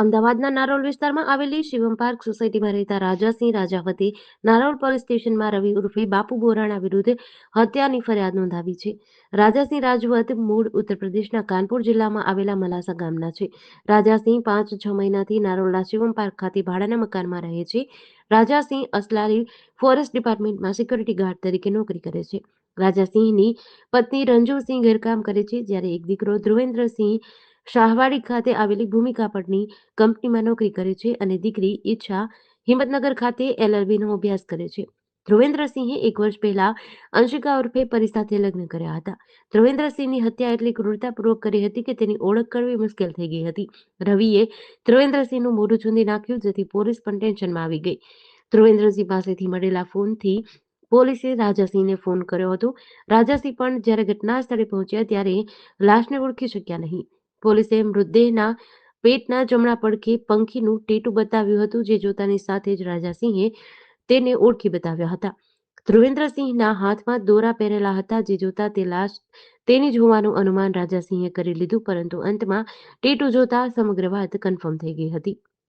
અમદાવાદના નારોલ વિસ્તારમાં આવેલી શિવમ પાર્ક સોસાયટીમાં રહેતા રાજાસિંહ રાજાવતે નારોલ પોલીસ સ્ટેશનમાં રવિ ઉર્ફે બાપુ બોરાણા વિરુદ્ધ હત્યાની ફરિયાદ નોંધાવી છે. રાજાસિંહ રાજવત મૂળ ઉત્તર પ્રદેશના કાનપુર જિલ્લામાં આવેલા મલાસા ગામના છે. રાજાસિંહ પાંચ છ મહિનાથી નારોલના શિવમ પાર્ક ખાતે ભાડાના મકાનમાં રહે છે. રાજાસિંહ અસલારી ફોરેસ્ટ ડિપાર્ટમેન્ટમાં સિક્યોરિટી ગાર્ડ તરીકે નોકરી કરે છે. રાજાસિંહની પત્ની રંજુસિંહ ઘરકામ કરે છે. જ્યારે એક દીકરો ધ્રુવેન્દ્રસિંહ શાહવાડી ખાતે આવેલી ભૂમિ કાપડની કંપનીમાં નોકરી કરે છે અને દીકરી ઈચ્છા હિંમતનગર ખાતે એલએલબીનો અભ્યાસ કરે છે. ધ્રુવેન્દ્રસિંહે એક વર્ષ પહેલા અંશિકા ઉર્ફે પરી સાથે લગ્ન કર્યા હતા. ધ્રુવેન્દ્રસિંહની હત્યા એટલી ક્રૂરતાપૂર્વક કરી હતી કે તેની ઓળખ કરવી મુશ્કેલ થઈ ગઈ હતી. રવિએ ધ્રુવેન્દ્રસિંહનું મોઢું ચૂંદી નાખ્યું જેથી પોલીસ પણ ટેન્શનમાં આવી ગઈ. ધ્રુવેન્દ્રસિંહ પાસેથી મળેલા ફોનથી પોલીસે રાજાસિંહને ફોન કર્યો હતો. રાજાસિંહ પણ જ્યારે ઘટના સ્થળે પહોંચ્યા ત્યારે લાશને ઓળખી શક્યા નહીં. પોલીસે મૃતદેહના પેટના જમણા પડખે પંખીનું ટેટુ બતાવ્યું હતું, જે જોતાની સાથે જ રાજાસિંહે તેને ઓળખી બતાવ્યા હતા. ધ્રુવેન્દ્રસિંહના હાથમાં દોરા પહેરેલા હતા, જે જોતા તે લાશ તેની જ હોવાનું અનુમાન રાજાસિંહે કરી લીધું, પરંતુ અંતમાં ટેટુ જોતા સમગ્ર વાત કન્ફર્મ થઈ ગઈ હતી.